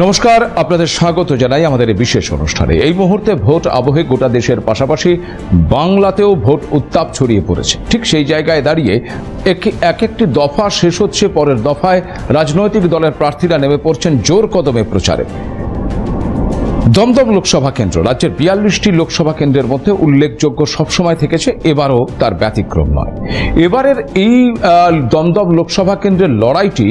নমস্কার, আপনাদের স্বাগত জানাই আমাদের বিশেষ অনুষ্ঠানে। এই মুহূর্তে ভোট আবহে গোটা দেশের পাশাপাশি বাংলাতেও ভোট উত্তাপ ছড়িয়ে পড়েছে। ঠিক সেই জায়গায় দাঁড়িয়ে এক একটি দফা শেষ হচ্ছে পরের দফায়। রাজনৈতিক দলের প্রার্থীরা নেমে পড়ছেন জোর কদমে প্রচারে। দমদম লোকসভা কেন্দ্র, রাজ্যের বিয়াল্লিশটি লোকসভা কেন্দ্রের মধ্যে উল্লেখযোগ্য সবসময় থেকেছে, এবারও তার ব্যতিক্রম নয়। এবারের এই দমদম লোকসভা কেন্দ্রের লড়াইটি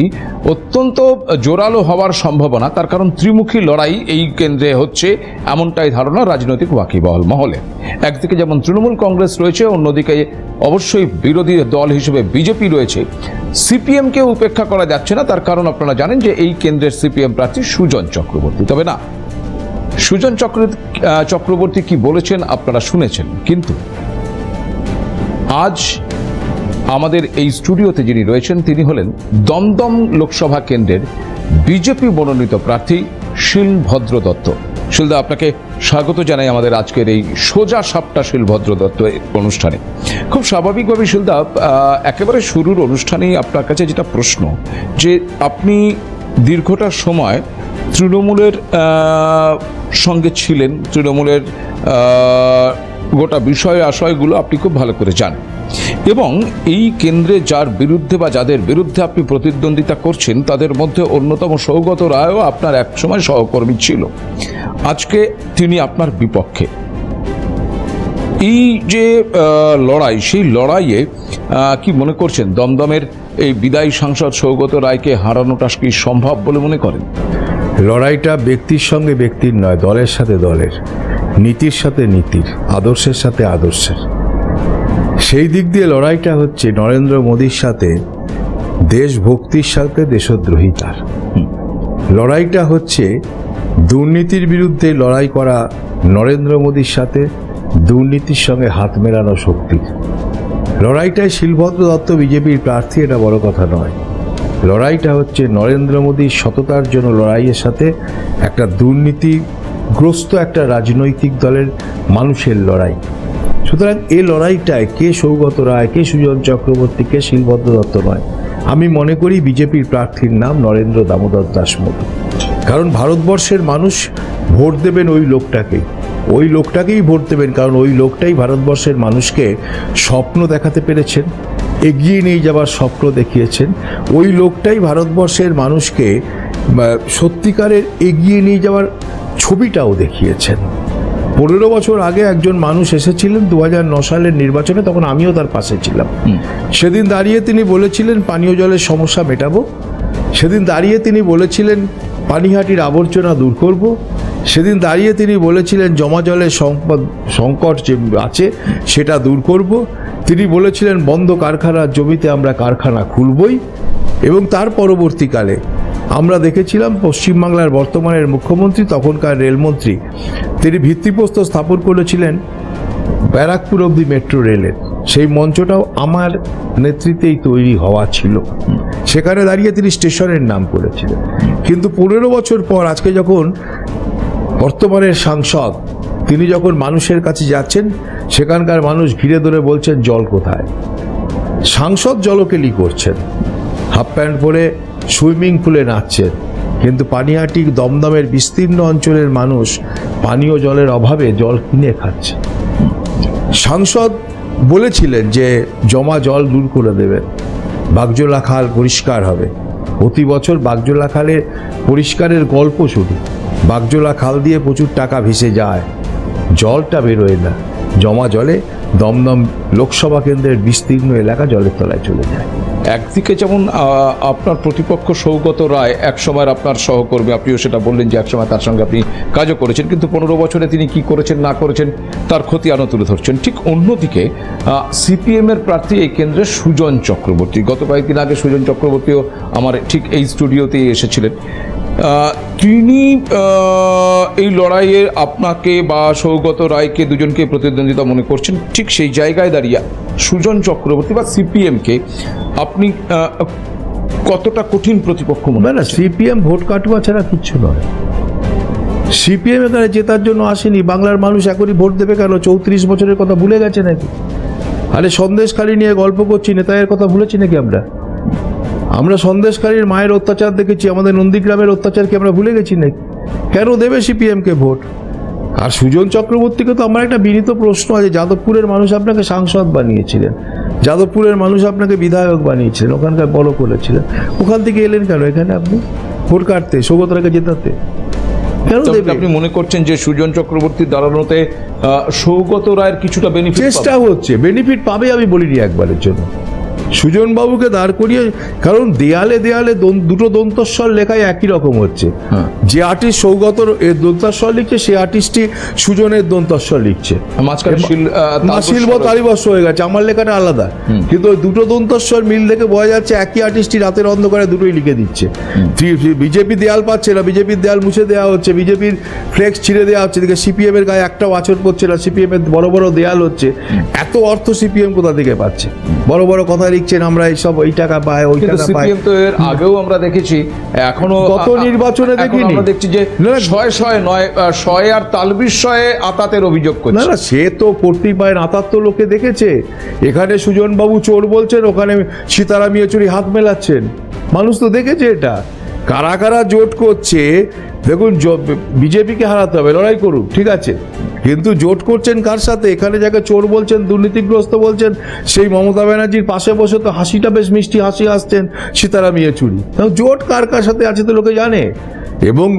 অত্যন্ত জোরালো হওয়ার সম্ভাবনা, তার কারণ ত্রিমুখী লড়াই এই কেন্দ্রে হচ্ছে, এমনটাই ধারণা রাজনৈতিক ওয়াকিবহল মহলে। একদিকে যেমন তৃণমূল কংগ্রেস রয়েছে, অন্যদিকে অবশ্যই বিরোধী দল হিসেবে বিজেপি রয়েছে। সিপিএমকে উপেক্ষা করা যাচ্ছে না, তার কারণ আপনারা জানেন যে এই কেন্দ্রের সিপিএম প্রার্থী সুজন চক্রবর্তী। তবে না সুজন চক্র চক্রবর্তী কি বলেছেন আপনারা শুনেছেন, কিন্তু আজ আমাদের এই স্টুডিওতে যিনি রয়েছেন, তিনি হলেন দমদম লোকসভা কেন্দ্রের বিজেপি মনোনীত প্রার্থী শিলভদ্র দত্ত। শিলদা আপনাকে স্বাগত জানাই আমাদের আজকের এই সোজা সাপটা শিলভদ্র দত্ত অনুষ্ঠানে। খুব স্বাভাবিকভাবে শিলদা একেবারে শুরুর অনুষ্ঠানেই আপনার কাছে যেটা প্রশ্ন, যে আপনি দীর্ঘটা সময় তৃণমূলের সঙ্গে ছিলেন, তৃণমূলের গোটা বিষয় আশয়গুলো আপনি খুব ভালো করে জানেন। এবং এই কেন্দ্রে যার বিরুদ্ধে বা যাদের বিরুদ্ধে আপনি প্রতিদ্বন্দ্বিতা করছেন, তাদের মধ্যে অন্যতম সৌগত রায়ও আপনার একসময় সহকর্মী ছিল। আজকে তিনি আপনার বিপক্ষে। এই যে লড়াই, সেই লড়াইয়ে কি মনে করছেন? দমদমের এই বিদায়ী সাংসদ সৌগত রায়কে হারানোটা কি সম্ভব বলে মনে করেন? লড়াইটা ব্যক্তির সঙ্গে ব্যক্তির নয়, দলের সাথে দলের। নীতির সাথে নীতির, আদর্শের সাথে আদর্শের। সেই দিক দিয়ে লড়াইটা হচ্ছে নরেন্দ্র মোদীর সাথে, দেশভক্তির সাথে দেশদ্রোহিতার লড়াইটা হচ্ছে দুর্নীতির বিরুদ্ধে লড়াই করা নরেন্দ্র মোদীর সাথে, দুর্নীতির সঙ্গে হাত মেলানো শক্তির। লড়াইটায় শিলভদ্র দত্ত বিজেপির প্রার্থী, এটা বড় কথা নয়। লড়াইটা হচ্ছে নরেন্দ্র মোদীর সততার জন্য লড়াইয়ের সাথে একটা দুর্নীতিগ্রস্ত একটা রাজনৈতিক দলের মানুষের লড়াই। সুতরাং এই লড়াইটায় কে সৌগত রায়, কে সুজন চক্রবর্তী, কে শিলভদ্র দত্ত নয়, আমি মনে করি বিজেপির প্রার্থীর নাম নরেন্দ্র দামোদর দাস মোদী। কারণ ভারতবর্ষের মানুষ ভোট দেবেন ওই লোকটাকেই ওই লোকটাকেই ভোট দেবেন, কারণ ওই লোকটাই ভারতবর্ষের মানুষকে স্বপ্ন দেখাতে পেরেছেন। এগিয়ে নিয়ে যাবার স্বপ্ন দেখিয়েছেন। ওই লোকটাই ভারতবর্ষের মানুষকে সত্যিকারের এগিয়ে নিয়ে যাওয়ার ছবিটাও দেখিয়েছেন। পনেরো বছর আগে একজন মানুষ এসেছিলেন দু হাজার ন সালের নির্বাচনে তখন আমিও তার পাশে ছিলাম। সেদিন দাঁড়িয়ে তিনি বলেছিলেন পানীয় জলের সমস্যা মেটাবো। সেদিন দাঁড়িয়ে তিনি বলেছিলেন পানিহাটির আবর্জনা দূর করব। সেদিন দাঁড়িয়ে তিনি বলেছিলেন জমা জলের সংকট যে আছে সেটা দূর করব। তিনি বলেছিলেন, বন্ধ কারখানার জমিতে আমরা কারখানা খুলবই এবং তার পরবর্তীকালে আমরা দেখেছিলাম পশ্চিমবাংলার বর্তমানের মুখ্যমন্ত্রী, তখনকার রেলমন্ত্রী। তিনি ভিত্তিপ্রস্তর স্থাপন করেছিলেন ব্যারাকপুর অবধি মেট্রো রেলের। সেই মঞ্চটাও আমার নেতৃত্বেই তৈরি হওয়া ছিল। সেখানে দাঁড়িয়ে তিনি স্টেশনের নাম করেছিলেন। কিন্তু পনেরো বছর পর আজকে যখন বর্তমানের সাংসদ, তিনি যখন মানুষের কাছে যাচ্ছেন সেখানকার মানুষ ঘিরে ধরে বলছেন, জল কোথায়? সাংসদ জলকেলি করছেন। হাফ প্যান্ট পরে সুইমিং পুলে নাচছেন। কিন্তু পানিহাটি দমদমের বিস্তীর্ণ অঞ্চলের মানুষ পানীয় জলের অভাবে জল কিনে খাচ্ছে। সাংসদ বলেছিলেন যে, জমা জল দূর করে দেবেন। বাগজোলা খাল পরিষ্কার হবে। প্রতি বছর বাগজোলা খালে পরিষ্কারের গল্প শুনি। বাগজোলা খাল দিয়ে প্রচুর টাকা ভেসে যায়। জলটা বেরোয় না। জমা জলে দমদম লোকসভা কেন্দ্রের বিস্তীর্ণ এলাকা জলের তলায় চলে যায়। একদিকে যেমন আপনার প্রতিপক্ষ সৌগত রায় এক সময় আপনার সহকর্মী, আপনিও সেটা বললেন যে একসময় তার সঙ্গে আপনি কাজও করেছেন, কিন্তু পনেরো বছরে তিনি কি করেছেন, না করেছেন, তার ক্ষতি আনো তুলে ধরছেন। ঠিক অন্যদিকে সিপিএম এর প্রার্থী এই কেন্দ্রে সুজন চক্রবর্তী, গত কয়েকদিন আগে সুজন চক্রবর্তীও আমার ঠিক এই স্টুডিওতেই এসেছিলেন। তিনি এই লড়াইয়ে আপনাকে বা সৌগত রায়কে দুজনকে প্রতিদ্বন্দ্বিতা মনে করছেন। ঠিক সেই জায়গায় দাঁড়িয়ে সুজন চক্রবর্তী বা সিপিএমকে আপনি কতটা কঠিন প্রতিপক্ষ মনে না না সিপিএম ভোট কাটুয়া ছাড়া কিচ্ছু নয়। সিপিএম এখানে জেতার জন্য আসেনি বাংলার মানুষ এখনই ভোট দেবে কেন? চৌত্রিশ বছরের কথা ভুলে গেছে নাকি? আরে সন্দেশখালি নিয়ে গল্প করছি নেতায়ের কথা ভুলেছি নাকি আমরা? আমরা সন্দেশকারীর মায়ের অত্যাচার দেখেছি আমাদের নন্দীগ্রামের অত্যাচারকে আমরা ভুলে গেছি নাকি? কেন দেবে সিপিএমকে ভোট? আর সুজন চক্রবর্তীকে তো আমার একটা বিনীত প্রশ্ন আছে যাদবপুরের মানুষ আপনাকে সাংসদ বানিয়েছিলেন যাদবপুরের মানুষ আপনাকে বিধায়ক বানিয়েছিলেন ওখানকার বড় করেছিলেন ওখান থেকে এলেন কেন? এখানে আপনি ভোট কাটতে সৌগতরাকে জেতাতে। কেন আপনি মনে করছেন যে সুজন চক্রবর্তী দাঁড়ানোতে সৌগত রায়ের কিছুটা বেনিফিট চেষ্টা হচ্ছে বেনিফিট পাবে আমি বলিনি একবারের জন্য। সুজন বাবুকে দাঁড় করিয়ে কারণ দেয়ালে দেয়ালে দুটো দন্তস্বর লেখায় একই রকম হচ্ছে। হ্যাঁ। যে আর্টিস্ট সৌগতর এর দন্তস্বর লিখছে সে আর্টিস্টই সুজনের দন্তস্বর লিখছে। শিল্প তালিবস্য হয়ে গেছে আমার লেখাটা আলাদা। কিন্তু ওই দুটো দন্তস্বর মিল দেখে বোঝা যাচ্ছে একই আর্টিস্টই রাতের অন্ধকারে দুটোই লিখে দিচ্ছে। বিজেপি দেয়াল পাচ্ছে না বিজেপির দেয়াল মুছে দেওয়া হচ্ছে বিজেপির ফ্লেক্স ছিঁড়ে দেওয়া হচ্ছে এদিকে সিপিএম এর গায়ে একটাও আচর পড়ছে না সিপিএম এর বড় বড় দেয়াল হচ্ছে। এত অর্থ সিপিএম কোথা থেকে পাচ্ছে? বড় বড় কথা লিখছেন আমরা এইসব ওই টাকা পাই ওই টাকা পাই। কিন্তু এর আগেও আমরা দেখেছি এখনও গত নির্বাচনে দেখিনি। আমরা দেখছি যে ছয় ছয় নয় ছয় আর তালবির শয়ে আতাতের অভিযোগ করছে। না না সে তো করতেই পারেন আতাত তো লোকে দেখেছে। এখানে সুজন বাবু চোর বলছেন ওখানে সীতারাম ইয়েচুরি হাত মেলাচ্ছেন। মানুষ তো দেখেছে এটা। কারা কারা জোট করছে, দেখুন বিজেপিকে হারাতে হবে, লড়াই করুন ঠিক আছে। কিন্তু জোট করছেন কার সাথে? এখানে যাকে চোর বলছেন, দুর্নীতিগ্রস্ত বলছেন, সেই মমতা ব্যানার্জির পাশে বসে তো হাসিটা বেশ মিষ্টি হাসি আসছেন সীতারাম ইয়েচুরি। জোট কার কার সাথে আছে তো লোকে জানে। এবং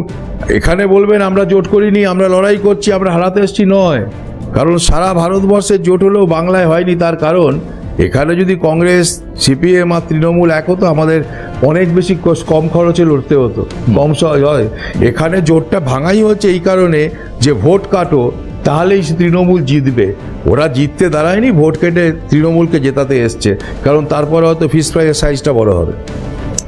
এখানে বলবেন, আমরা জোট করিনি, আমরা লড়াই করছি, আমরা হারাতে এসছি নয়। কারণ সারা ভারতবর্ষের জোট হলেও বাংলায় হয়নি, তার কারণ এখানে যদি কংগ্রেস সিপিএম আর তৃণমূল এক হতো আমাদের অনেক বেশি কম খরচে লড়তে হতো। কম সহজ হয়। এখানে জোটটা ভাঙাই হচ্ছে এই কারণে যে ভোট কাটো তাহলেই তৃণমূল জিতবে। ওরা জিততে দাঁড়ায়নি ভোট কেটে তৃণমূলকে জেতাতে এসছে। কারণ তারপরে হয়তো ফিস ফ্রাইয়ের সাইজটা বড় হবে।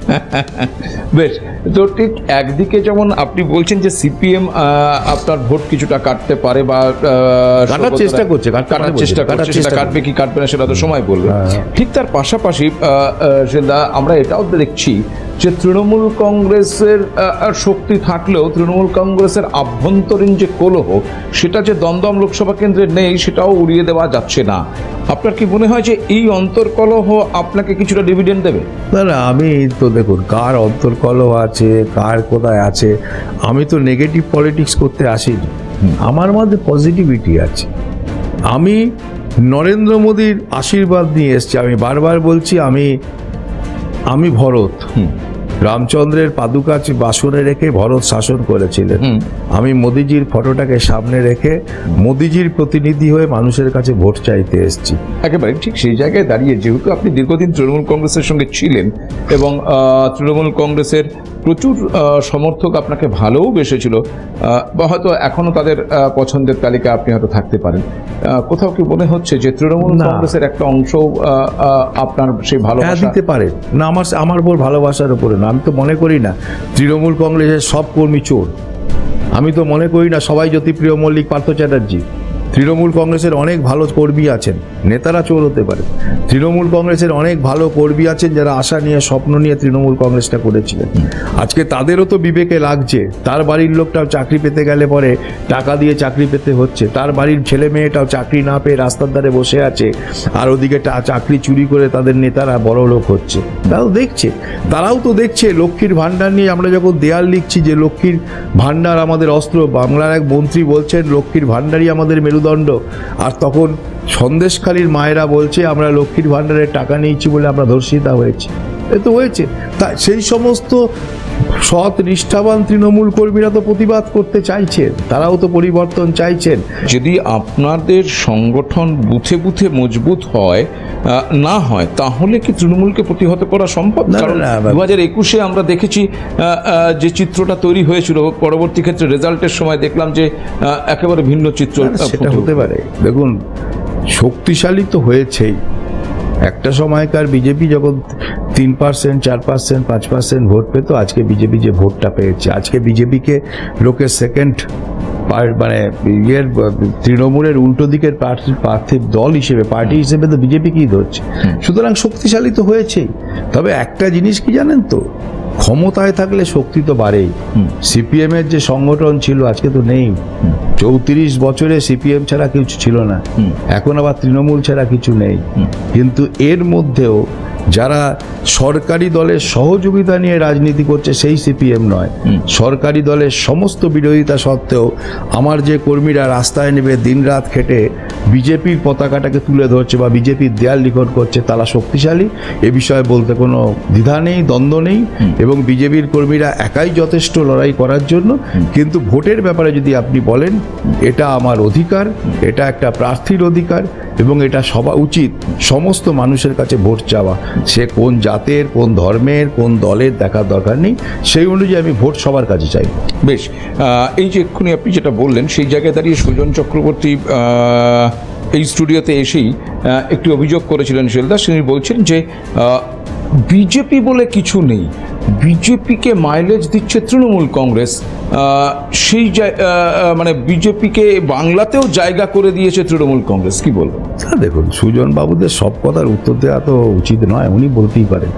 বেশ তো ঠিক একদিকে যেমন আপনি বলছেন যে সিপিএম আপনার ভোট কিছুটা কাটতে পারে বা কাটার চেষ্টা করছে, কাটার চেষ্টা করছে সেটা কাটবে কি কাটবে না সেটা তো সময় বলবে। হ্যাঁ। ঠিক তার পাশাপাশি সেদা আমরা এটাও দেখছি যে তৃণমূল কংগ্রেসের শক্তি থাকলেও তৃণমূল কংগ্রেসের আভ্যন্তরীণ যে কলহ সেটা যে দমদম লোকসভা কেন্দ্রে নেই সেটাও উড়িয়ে দেওয়া যাচ্ছে না। আপনার কি মনে হয় যে এই অন্তর্কলহ আপনাকে কিছুটা ডিভিডেন্ড দেবে? না না আমি তো দেখুন কার অন্তর্কলহ আছে কার কোথায় আছে আমি তো নেগেটিভ পলিটিক্স করতে আসিনি। আমার মধ্যে পজিটিভিটি আছে। আমি নরেন্দ্র মোদীর আশীর্বাদ নিয়ে এসেছি আমি বারবার বলছি আমি আমি ভরত। রামচন্দ্রের পাদুকা চি- বাসনে রেখে ভরত শাসন করেছিলেন। আমি মোদিজির ফটোটাকে সামনে রেখে মোদিজির প্রতিনিধি হয়ে মানুষের কাছে ভোট চাইতে এসেছি। একেবারে ঠিক সেই জায়গায় দাঁড়িয়ে যেহেতু আপনি দীর্ঘদিন তৃণমূল কংগ্রেসের সঙ্গে ছিলেন এবং তৃণমূল কংগ্রেসের প্রচুর সমর্থক আপনাকে ভালোও বেসেছিল হয়তো এখনও তাদের আহ, পছন্দের তালিকা আপনি হয়তো থাকতে পারেন। আহ, কোথাও কি মনে হচ্ছে যে তৃণমূল কংগ্রেসের একটা অংশ আপনার সেই হ্যাঁ ভালোবাসা দিতে পারে। না আমার আমার উপর ভালোবাসার উপরে আমি তো মনে করি না, তৃণমূল কংগ্রেসের সব কর্মী চোর। আমি তো মনে করি না সবাই জ্যোতিপ্রিয় মল্লিক পার্থ চ্যাটার্জি। তৃণমূল কংগ্রেসের অনেক ভালো কর্মী আছেন, নেতারা চোর হতে পারে। তৃণমূল কংগ্রেসের অনেক ভালো কর্মী আছেন যারা আশা নিয়ে, স্বপ্ন নিয়ে তৃণমূল কংগ্রেসটা করেছিলেন। আজকে তাদেরও তো বিবেকে লাগছে। তার বাড়ির লোকটাও চাকরি পেতে গেলে পরে টাকা দিয়ে চাকরি পেতে হচ্ছে। তার বাড়ির ছেলে মেয়েটাও চাকরি না পেয়ে রাস্তার ধারে বসে আছে। আর ওদিকে চাকরি চুরি করে তাদের নেতারা বড় লোক হচ্ছে। তারাও দেখছে। তারাও তো দেখছে লক্ষ্মীর ভাণ্ডার নিয়ে। আমরা যখন দেয়াল লিখছি যে লক্ষ্মীর ভাণ্ডার আমাদের অস্ত্র, বাংলার এক মন্ত্রী বলছেন, লক্ষ্মীর ভাণ্ডারই আমাদের মেরুদণ্ড। আর তখন সন্দেশখালীর মায়েরা বলছে, আমরা লক্ষ্মীর ভাণ্ডারের টাকা নিয়েছি বলে আমরা ধর্ষিতা হয়েছি। এ তো হয়েছে। তা সেই সমস্ত সৎ নিষ্ঠাবান তৃণমূল কর্মীরা তো প্রতিবাদ করতে চাইছেন। তারাও তো পরিবর্তন চাইছেন। যদি আপনাদের সংগঠন বুথে বুথে মজবুত হয় না হয় তাহলে কি তৃণমূলকে প্রতিহত করা সম্ভব? কারণ দু হাজার একুশে আমরা দেখেছি যে চিত্রটা তৈরি হয়েছিল পরবর্তী ক্ষেত্রে রেজাল্টের সময় দেখলাম যে একেবারে ভিন্ন চিত্র সেটা হতে পারে। দেখুন শক্তিশালী তো হয়েছেই। একটা সময়কার বিজেপি যখন তিন পার্সেন্ট চার পার্সেন্ট পাঁচ পার্সেন্ট ভোট পেত আজকে বিজেপি যে ভোটটা পেয়েছে। আজকে বিজেপিকে লোকের সেকেন্ড মানে ইয়ের তৃণমূলের উল্টো দিকের প্রার্থী প্রার্থীর দল হিসেবে পার্টি হিসেবে তো বিজেপি কি ধরছে? সুতরাং শক্তিশালী তো হয়েছেই। তবে একটা জিনিস কি জানেন তো? ক্ষমতায় থাকলে শক্তি তো বাড়েই। সিপিএমের যে সংগঠন ছিল আজকে তো নেই। চৌত্রিশ বছরে সিপিএম ছাড়া কিছু ছিল না। এখন আবার তৃণমূল ছাড়া কিছু নেই। কিন্তু এর মধ্যেও যারা সরকারি দলের সহযোগিতা নিয়ে রাজনীতি করছে সেই সিপিএম নয়। সরকারি দলের সমস্ত বিরোধিতা সত্ত্বেও আমার যে কর্মীরা রাস্তায় নেবে দিনরাত খেটে বিজেপির পতাকাটাকে তুলে ধরছে বা বিজেপির দেয়াল লিখন করছে তারা শক্তিশালী। এ বিষয়ে বলতে কোনো দ্বিধা নেই দ্বন্দ্ব নেই এবং বিজেপির কর্মীরা একাই যথেষ্ট লড়াই করার জন্য। কিন্তু ভোটের ব্যাপারে যদি আপনি বলেন এটা আমার অধিকার এটা একটা প্রার্থীর অধিকার এবং এটা সবা উচিত সমস্ত মানুষের কাছে ভোট চাওয়া। সে কোন জাতের, কোন ধর্মের, কোন দলের দেখার দরকার নেই, সেই অনুযায়ী আমি ভোট সবার কাছে চাই। বেশ এই যে এক্ষুনি আপনি যেটা বললেন, সেই জায়গায় দাঁড়িয়ে সুজন চক্রবর্তী এই স্টুডিওতে এসেই একটি অভিযোগ করেছিলেন শিলদাস তিনি বলছেন যে বিজেপি বলে কিছু নেই। বিজেপিকে মাইলেজ দিচ্ছে তৃণমূল কংগ্রেস। সেই মানে বিজেপিকে বাংলাতেও জায়গা করে দিয়েছে তৃণমূল কংগ্রেস কি বলব? স্যার দেখুন সুজন বাবুদের সব কথার উত্তর দেওয়া তো উচিত নয় উনি বলতেই পারেন।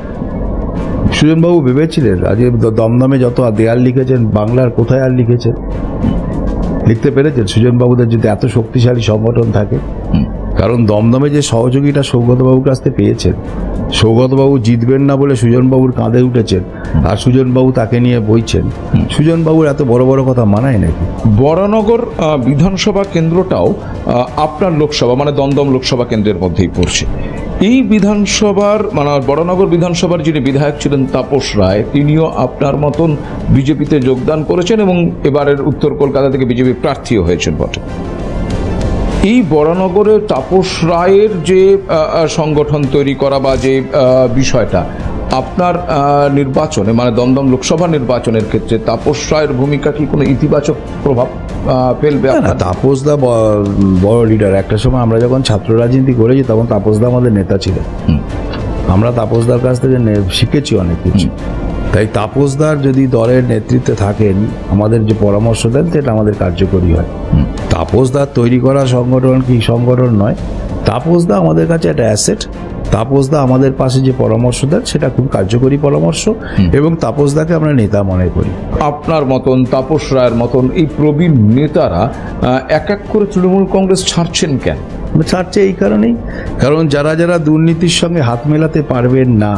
সুজনবাবু ভেবেছিলেন আজকে দমদমে যত দেয়াল লিখেছেন বাংলার কোথায় আর লিখেছেন? লিখতে পেরেছেন? সুজনবাবুদের যদি এত শক্তিশালী সংগঠন থাকে কারণ দমদমে যে সহযোগিতা সৌগতবাবুর কাছ থেকে পেয়েছেন সৌগতবাবু জিতবেন না বলে সুজনবাবুর কাঁধে উঠেছেন আর সুজনবাবু তাকে নিয়ে বইছেন সুজনবাবুর এত বড় বড় কথা মানায় নাকি? বরানগর আহ, বিধানসভা কেন্দ্রটাও আপনার লোকসভা মানে দমদম লোকসভা কেন্দ্রের মধ্যেই পড়ছে। এই বিধানসভার মানে বড়নগর বিধানসভার যিনি বিধায়ক ছিলেন তাপস রায় তিনিও আপনার মতন বিজেপিতে যোগদান করেছেন এবং এবারের উত্তর কলকাতা থেকে বিজেপি প্রার্থীও হয়েছেন বটে। এই বরানগরে তাপস রায়ের যে সংগঠন তৈরি করা বা যে বিষয়টা আপনার নির্বাচনে মানে দমদম লোকসভা নির্বাচনের ক্ষেত্রে তাপস রায়ের ভূমিকা কি কোনো ইতিবাচক প্রভাব ফেলবে না? তাপসদা বড় লিডার একটা সময় আমরা যখন ছাত্র রাজনীতি করেছি তখন তাপসদা আমাদের নেতা ছিলেন। আমরা তাপসদার কাছ থেকে শিখেছি অনেক কিছু তাই তাপসদার যদি দলের নেতৃত্বে থাকেন আমাদের যে পরামর্শ দেন সেটা আমাদের কার্যকরী হয়। তাপসদার তৈরি করা সংগঠন কি সংগঠন নয় তাপসদা আমাদের কাছে একটা অ্যাসেট তাপসদা আমাদের পাশে যে পরামর্শ দেন সেটা খুব কার্যকরী পরামর্শ। এবং তাপসদাকে আমরা নেতা মনে করি। আপনার মতন তাপস রায়ের মতন এই প্রবীণ নেতারা এক এক করে তৃণমূল কংগ্রেস ছাড়ছেন কেন? ছাড়ছে এই কারণেই। কারণ যারা যারা দুর্নীতির সঙ্গে হাত মেলাতে পারবেন না।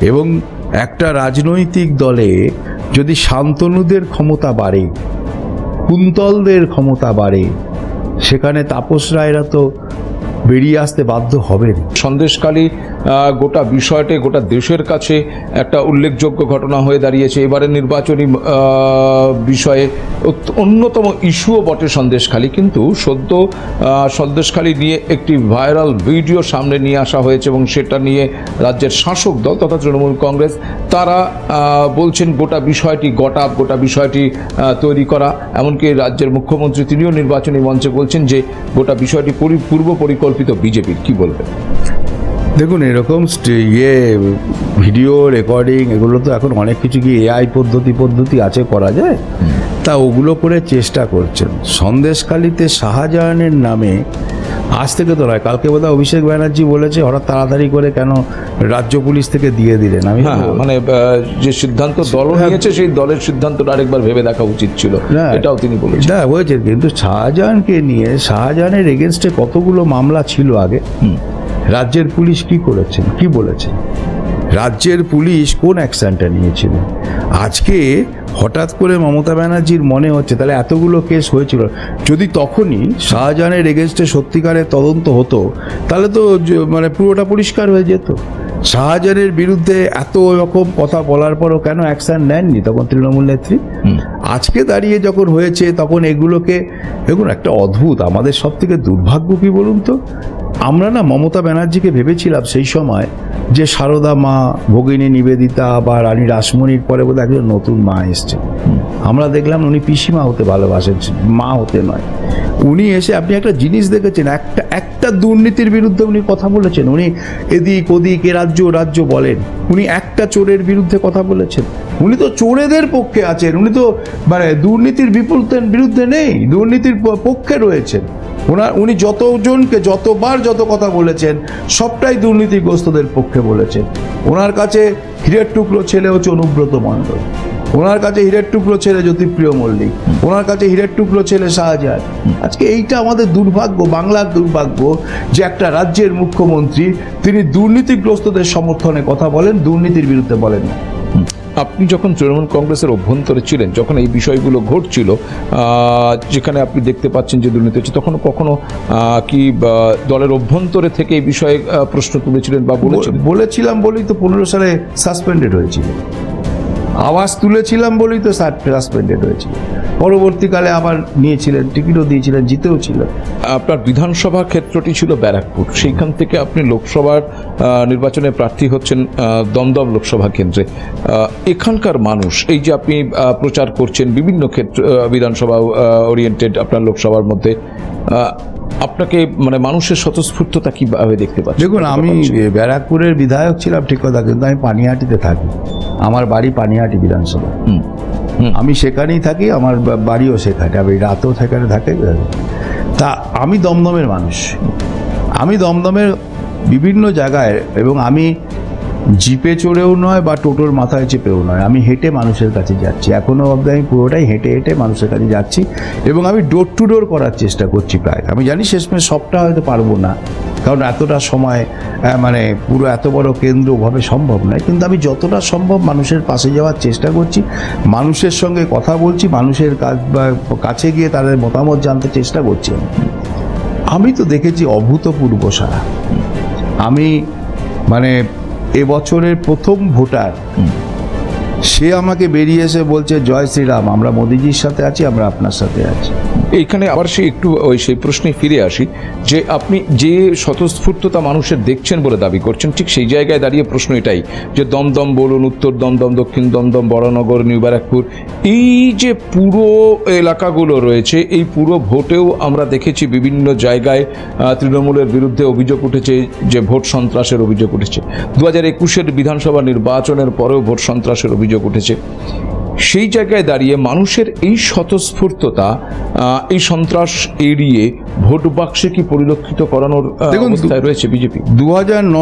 এবং একটা রাজনৈতিক দলে যদি শান্তনুদের ক্ষমতা বাড়ে, কুন্তলদের ক্ষমতা বাড়ে, সেখানে তাপস রায়রা তো বেরিয়ে আসতে বাধ্য হবেন। সন্দেশকালী গোটা বিষয়টি গোটা দেশের কাছে একটা উল্লেখযোগ্য ঘটনা হয়ে দাঁড়িয়েছে। এবারে নির্বাচনী বিষয়ে অন্যতম ইস্যুও বটে সন্দেশখালী। কিন্তু সদ্য সন্দেশখালী নিয়ে একটি ভাইরাল ভিডিও সামনে নিয়ে আসা হয়েছে এবং সেটা নিয়ে রাজ্যের শাসক দল তথা তৃণমূল কংগ্রেস, তারা বলছেন গোটা বিষয়টি গোটা গোটা বিষয়টি তৈরি করা। এমনকি রাজ্যের মুখ্যমন্ত্রী তিনিও নির্বাচনী মঞ্চে বলছেন যে গোটা বিষয়টি পরি- পূর্ব পরিকল্পিত বিজেপির। কি বলবেন? দেখুন এরকম ইয়ে ভিডিও রেকর্ডিং এগুলো তো এখন অনেক কিছু কি এআই পদ্ধতি পদ্ধতি আছে করা যায়? তা ওগুলো করে চেষ্টা করছেন। সন্দেশখালিতে শাহজাহানের নামে আজ থেকে তো নয় কালকে বোধহয় অভিষেক ব্যানার্জি বলেছে হঠাৎ তাড়াতাড়ি করে কেন রাজ্য পুলিশ থেকে দিয়ে দিলেন। আমি হ্যাঁ মানে যে সিদ্ধান্ত দল নিয়েছে সেই দলের সিদ্ধান্তটা আরেকবার ভেবে দেখা উচিত ছিল। এটাও তিনি বলেছেন। হ্যাঁ হয়েছে কিন্তু শাহজাহানকে নিয়ে শাহজাহানের এগেনস্টে কতগুলো মামলা ছিল আগে? রাজ্যের পুলিশ কি করেছেন কি বলেছেন রাজ্যের পুলিশ কোন অ্যাকশনটা নিয়েছিল? আজকে হঠাৎ করে মমতা ব্যানার্জির মনে হচ্ছে তাহলে এতগুলো কেস হয়েছিল যদি তখনই শাহজাহানের এগেনস্টে সত্যিকারের তদন্ত হতো তাহলে তো মানে পুরোটা পরিষ্কার হয়ে যেত। শাহজাহানের বিরুদ্ধে এত রকম কথা বলার পরও কেন অ্যাকশন নেননি তখন তৃণমূল নেত্রী? আজকে দাঁড়িয়ে যখন হয়েছে তখন এগুলোকে দেখুন একটা অদ্ভুত আমাদের সব থেকে দুর্ভাগ্য কি বলুন তো? আমরা না মমতা ব্যানার্জিকে ভেবেছিলাম সেই সময় যে সারদা মা, ভগিনী নিবেদিতা বা রানী রাসমণির পরে বোধহয় একজন নতুন মা এসছে। আমরা দেখলাম উনি পিসিমা হতে ভালোবাসেন, মা হতে নয়। উনি এসে আপনি একটা জিনিস দেখেছেন, একটা একটা দুর্নীতির বিরুদ্ধে উনি কথা বলেছেন। উনি এদিক ওদিক, এ রাজ্য রাজ্য বলেন। উনি একটা চোরের বিরুদ্ধে কথা বলেছেন। উনি তো চোরেদের পক্ষে আছেন, উনি তো মানে দুর্নীতির বিপরীতে বিরুদ্ধে নেই, দুর্নীতির পক্ষে রয়েছেন। ওনার, উনি যতজনকে যতবার যত কথা বলেছেন, সবটাই দুর্নীতিগ্রস্তদের পক্ষে বলেছেন। ওনার কাছে হীরের টুকরো ছেলে হচ্ছে অনুব্রত মণ্ডল। ওনার কাছে হীরের টুকরো ছেলে জ্যোতিপ্রিয় মল্লিক। ওনার কাছে হীরের টুকরো ছেলে শাহজাহান। আজকে এইটা আমাদের দুর্ভাগ্য, বাংলার দুর্ভাগ্য যে একটা রাজ্যের মুখ্যমন্ত্রী, তিনি দুর্নীতিগ্রস্তদের সমর্থনে কথা বলেন, দুর্নীতির বিরুদ্ধে বলেন না। আপনি যখন তৃণমূল কংগ্রেসের অভ্যন্তরে ছিলেন, যখন এই বিষয়গুলো ঘটছিল যেখানে আপনি দেখতে পাচ্ছেন যে দুর্নীতি হচ্ছে তখন কখনো কি দলের অভ্যন্তরে থেকে এই বিষয়ে প্রশ্ন তুলেছিলেন বা বলেছিলাম বলেই তো পনেরো সালে সাসপেন্ডেড হয়েছিল। আওয়াজ তুলেছিলাম বলেই তো সাসপেন্ডেড হয়েছিল পরবর্তীকালে আবার নিয়েছিলেন, টিকিটও দিয়েছিলেন, জিতেও ছিলেন আপনার বিধানসভা ক্ষেত্রটি ছিল ব্যারাকপুর। সেইখান থেকে আপনি লোকসভার নির্বাচনে প্রার্থী হচ্ছেন দমদম লোকসভা কেন্দ্রে। এখানকার মানুষ, এই যে আপনি প্রচার করছেন বিভিন্ন ক্ষেত্র বিধানসভা ওরিয়েন্টেড আপনার লোকসভার মধ্যে আপনাকে মানে মানুষের স্বতঃস্ফূর্ততা কীভাবে দেখতে পাচ্ছেন? দেখুন আমি ব্যারাকপুরের বিধায়ক ছিলাম ঠিক কথা কিন্তু আমি পানিহাটিতে থাকি। আমার বাড়ি পানিহাটি বিধানসভা। আমি সেখানেই থাকি আমার বাড়িও সেখানে আমি রাতেও সেখানে থাকে। তা আমি দমদমের মানুষ। আমি দমদমের বিভিন্ন জায়গায় এবং আমি জিপে চড়েও নয় বা টোটোর মাথায় চেপেও নয়। আমি হেঁটে মানুষের কাছে যাচ্ছি। এখনও অবধি আমি পুরোটাই হেঁটে হেঁটে মানুষের কাছে যাচ্ছি এবং আমি ডোর টু ডোর করার চেষ্টা করছি প্রায়। আমি জানি শেষমেশ সবটা হয়তো পারব না, কারণ এতটা সময় মানে পুরো এত বড় কেন্দ্র ওভাবে সম্ভব নয়। কিন্তু আমি যতটা সম্ভব মানুষের পাশে যাওয়ার চেষ্টা করছি, মানুষের সঙ্গে কথা বলছি, মানুষের কাছে গিয়ে তাদের মতামত জানতে চেষ্টা করছি। আমি তো দেখেছি অভূতপূর্ব সারা। আমি মানে এবছরের প্রথম ভোটার। সে আমাকে বেরিয়ে এসে বলছে, জয় শ্রীরাম, আমরা মোদিজির সাথে আছি, আমরা আপনার সাথে আছি। এইখানে আবার সে একটু ওই সেই প্রশ্নে ফিরে আসি, যে আপনি যে স্বতঃস্ফূর্ততা মানুষের দেখছেন বলে দাবি করছেন, ঠিক সেই জায়গায় দাঁড়িয়ে প্রশ্ন এটাই, যে দমদম বলুন, উত্তর দমদম, দক্ষিণ দমদম, বড়নগর, নিউ ব্যারাকপুর, এই যে পুরো এলাকাগুলো রয়েছে, এই পুরো ভোটেও আমরা দেখেছি বিভিন্ন জায়গায় তৃণমূলের বিরুদ্ধে অভিযোগ উঠেছে যে ভোট সন্ত্রাসের অভিযোগ উঠেছে। দু হাজার একুশের বিধানসভা নির্বাচনের পরেও ভোট সন্ত্রাসের অভিযোগ উঠেছে। সেই জায়গায় দাঁড়িয়ে মানুষের এই স্বতঃস্ফূর্ততা এই সন্ত্রাস এড়িয়ে ভোট বাক্সে কি পরিলক্ষিত করানোর অবস্থায় রয়েছে বিজেপি? দু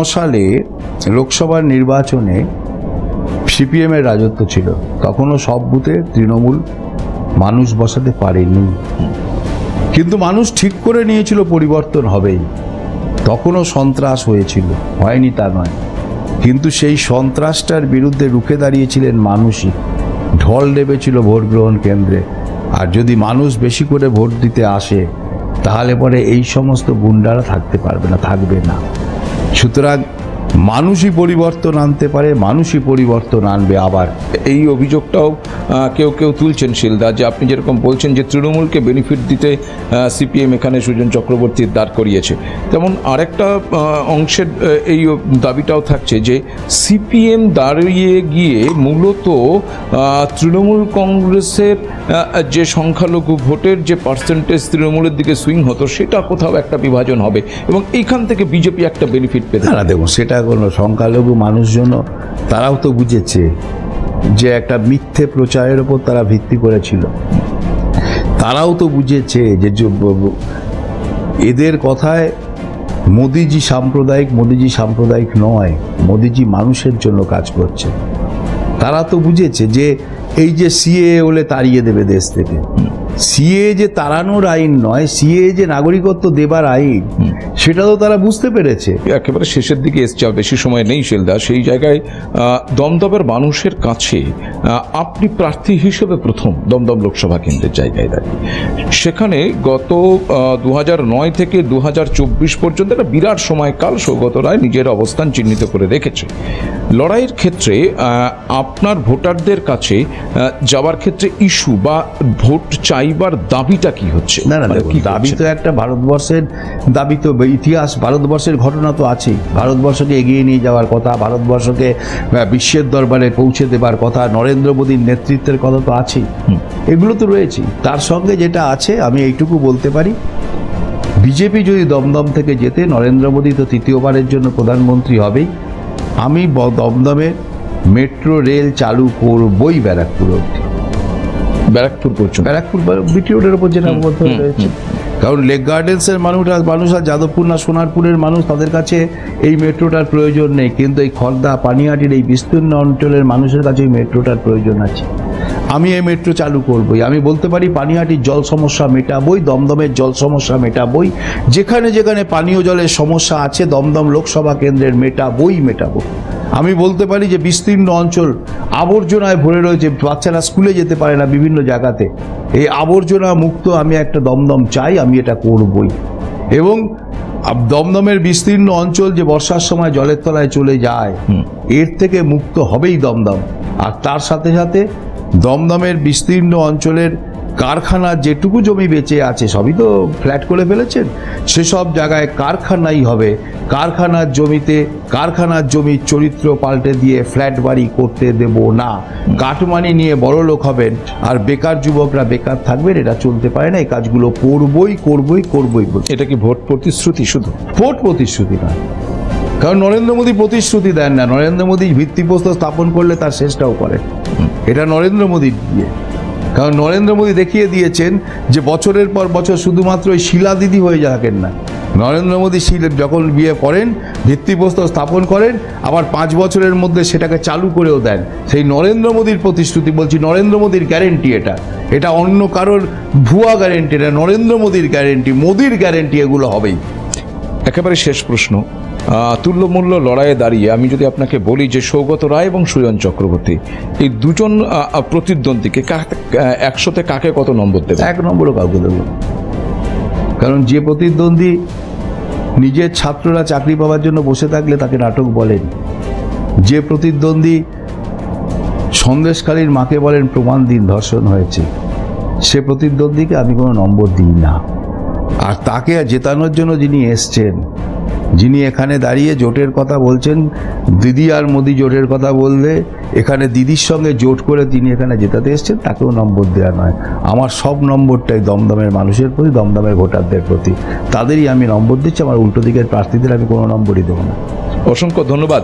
সালে লোকসভার নির্বাচনে সিপিএমের রাজত্ব ছিল। তখনও সব বুথে তৃণমূল মানুষ বসাতে পারেনি। কিন্তু মানুষ ঠিক করে নিয়েছিল পরিবর্তন হবেই। তখনও সন্ত্রাস হয়েছিল। হয়নি তা নয়। কিন্তু সেই সন্ত্রাসটার বিরুদ্ধে রুখে দাঁড়িয়েছিলেন মানুষই। ঢল নেবেছিল ভোট গ্রহণ কেন্দ্রে। আর যদি মানুষ বেশি করে ভোট দিতে আসে, তাহলে পরে এই সমস্ত গুন্ডারা থাকতে পারবে না, থাকবে না। সুতরাং মানুষই পরিবর্তন আনতে পারে মানুষই পরিবর্তন আনবে আবার। এই অভিযোগটাও কেউ কেউ তুলছেন শিলদা যে আপনি যেরকম বলছেন যে তৃণমূলকে বেনিফিট দিতে সিপিএম এখানে সুজন চক্রবর্তীর দাঁড় করিয়েছে। তেমন আরেকটা অংশের এই দাবিটাও থাকছে যে সিপিএম দাঁড়িয়ে গিয়ে মূলত তৃণমূল কংগ্রেসের যে সংখ্যালঘু ভোটের যে পার্সেন্টেজ তৃণমূলের দিকে সুইং হতো সেটা কোথাও একটা বিভাজন হবে এবং এইখান থেকে বিজেপি একটা বেনিফিট পেতে না দেখুন সেটা কোনো সংখ্যালঘু মানুষজন তারাও তো বুঝেছে যে একটা মিথ্যে প্রচারের ওপর তারা ভিত্তি করেছিল তারাও তো বুঝেছে যে এদের কথায় মোদিজি সাম্প্রদায়িক মোদিজি সাম্প্রদায়িক নয়, মোদিজি মানুষের জন্য কাজ করছে। তারা তো বুঝেছে যে এই যে সিএ হলে তাড়িয়ে দেবে দেশ থেকে। সিএ যে তাড়ানোর আইন নয় সিএ যে নাগরিকত্ব দেবার আইন সেটা তো তারা বুঝতে পেরেছে। একেবারে শেষের দিকে এসছে আর বেশি সময় নেই শিলদা। সেই জায়গায় দমদমের মানুষের কাছে আপনি প্রার্থী হিসেবে প্রথম দমদম লোকসভা কেন্দ্রের জায়গায় দাঁড়িয়ে। সেখানে গত দু নয় থেকে দু হাজার চব্বিশ পর্যন্ত একটা বিরাট সময়কাল সৌগত রায় নিজের অবস্থান চিহ্নিত করে রেখেছে। লড়াইয়ের ক্ষেত্রে আপনার ভোটারদের কাছে যাওয়ার ক্ষেত্রে ইস্যু বা ভোট চাইবার দাবিটা কি হচ্ছে? না না মানে কি দাবি তো একটা ভারতবর্ষের দাবি তো ইতিহাস ভারতবর্ষের ঘটনা তো আছেই। ভারতবর্ষকে এগিয়ে নিয়ে যাওয়ার কথা ভারতবর্ষকে বিশ্বের দরবারে পৌঁছে দেবার কথা নরেন্দ্র মোদীর নেতৃত্বের কথা তো আছেই। এগুলো তো রয়েছেই। তার সঙ্গে যেটা আছে আমি এইটুকু বলতে পারি। বিজেপি যদি দমদম থেকে যেতে নরেন্দ্র মোদী তো তৃতীয়বারের জন্য প্রধানমন্ত্রী হবেই। আমি ব- দমদমে মেট্রো রেল চালু করবই ব্যারাকপুর অবধি। ব্যারাকপুর পর্যন্ত। ব্যারাকপুর বিটি রোডের ওপর যেটা রয়েছে। কারণ লেক গার্ডেন্সের মানুষ আর মানুষ আর যাদবপুর না সোনারপুরের মানুষ তাদের কাছে এই মেট্রোটার প্রয়োজন নেই। কিন্তু এই খর্দা পানিহাটির এই বিস্তীর্ণ অঞ্চলের মানুষের কাছে এই মেট্রোটার প্রয়োজন আছে। আমি এই মেট্রো চালু করবই। আমি বলতে পারি পানিহাটির জল সমস্যা মেটাবই দমদমের জল সমস্যা মেটাবই। যেখানে যেখানে পানীয় জলের সমস্যা আছে দমদম লোকসভা কেন্দ্রের মেটাবই মেটাবো। আমি বলতে পারি যে বিস্তীর্ণ অঞ্চল আবর্জনায় ভরে রয়েছে বাচ্চারা স্কুলে যেতে পারে না বিভিন্ন জায়গাতে। এই আবর্জনা মুক্ত আমি একটা দমদম চাই আমি এটা করবই। এবং দমদমের বিস্তীর্ণ অঞ্চল যে বর্ষার সময় জলের তলায় চলে যায় এর থেকে মুক্ত হবেই দমদম। আর তার সাথে সাথে দমদমের বিস্তীর্ণ অঞ্চলের কারখানার যেটুকু জমি বেঁচে আছে সবই তো ফ্ল্যাট করে ফেলেছেন। সেসব জায়গায় কারখানাই হবে। কারখানার জমিতে কারখানার জমির চরিত্র পাল্টে দিয়ে ফ্ল্যাট বাড়ি করতে দেব না। কাটমানি নিয়ে বড় লোক হবেন আর বেকার যুবকরা বেকার থাকবেন এটা চলতে পারে না এই কাজগুলো করবই করবই করবই এটা কি ভোট প্রতিশ্রুতি শুধু? ভোট প্রতিশ্রুতি না। কারণ নরেন্দ্র মোদী প্রতিশ্রুতি দেন না। নরেন্দ্র মোদী ভিত্তিপ্রস্তর স্থাপন করলে তার শেষটাও করে। এটা নরেন্দ্র মোদীর দিয়ে কারণ নরেন্দ্র মোদী দেখিয়ে দিয়েছেন যে বছরের পর বছর শুধুমাত্র ওই শিলা দিদি হয়ে থাকেন না। নরেন্দ্র মোদী শিলা যখন বিয়ে করেন, ভিত্তিপ্রস্তর স্থাপন করেন, আবার পাঁচ বছরের মধ্যে সেটাকে চালু করেও দেন। সেই নরেন্দ্র মোদীর প্রতিশ্রুতি বলছি, নরেন্দ্র মোদীর গ্যারেন্টি এটা। এটা অন্য কারোর ভুয়া গ্যারেন্টি এটা নরেন্দ্র মোদীর গ্যারেন্টি মোদীর গ্যারেন্টি এগুলো হবেই। একেবারে শেষ প্রশ্ন। তুল্যমূল্য লড়াইয়ে দাঁড়িয়ে আমি যদি আপনাকে বলি যে সৌগত রায় এবং সুজন চক্রবর্তী, এই দুজন প্রতিদ্বন্দ্বীকে একশোতে কাকে কত নম্বর দেবে এক নম্বরও কাউকে দেবো কারণ যে প্রতিদ্বন্দ্বী নিজের ছাত্ররা চাকরি পাওয়ার জন্য বসে থাকলে তাকে নাটক বলেন। যে প্রতিদ্বন্দ্বী সন্দেশকালীর মাকে বলেন, প্রমাণ দিন ধর্ষণ হয়েছে। সে প্রতিদ্বন্দ্বীকে আমি কোনো নম্বর দিই না। আর তাকে জেতানোর জন্য যিনি এসছেন, যিনি এখানে দাঁড়িয়ে জোটের কথা বলছেন, দিদি আর মোদি জোটের কথা বললে, এখানে দিদির সঙ্গে জোট করে তিনি এখানে জেতাতে এসছেন, তাকেও নম্বর দেওয়া নয়। আমার সব নম্বরটাই দমদমের মানুষের প্রতি, দমদমের ভোটারদের প্রতি। তাদেরই আমি নম্বর দিচ্ছি, আমার উল্টো দিকের প্রার্থীদের আমি কোনো নম্বরই দেবো না। অসংখ্য ধন্যবাদ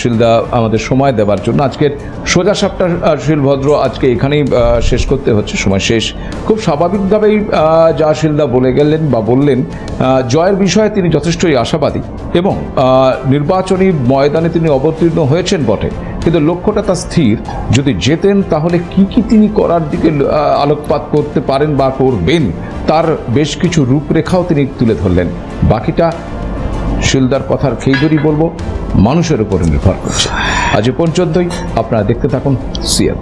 শিলদা, আমাদের সময় দেওয়ার জন্য। আজকের সোজা সাপটা শিলভদ্র আজকে এখানেই শেষ করতে হচ্ছে, সময় শেষ। খুব স্বাভাবিকভাবেই যা শিলদা বলে গেলেন বা বললেন জয়ের বিষয়ে তিনি যথেষ্টই আশাবাদী এবং নির্বাচনী ময়দানে তিনি অবতীর্ণ হয়েছেন বটে। কিন্তু লক্ষ্যটা তার স্থির। যদি যেতেন, তাহলে কি কি তিনি করার দিকে আলোকপাত করতে পারেন বা করবেন, তার বেশ কিছু রূপরেখাও তিনি তুলে ধরলেন। বাকিটা শিলদার কথার খেইদুরি বলব মানুষের উপরে নির্ভর করছে। আজ পর্যন্তই আপনারা দেখতে থাকুন সিএম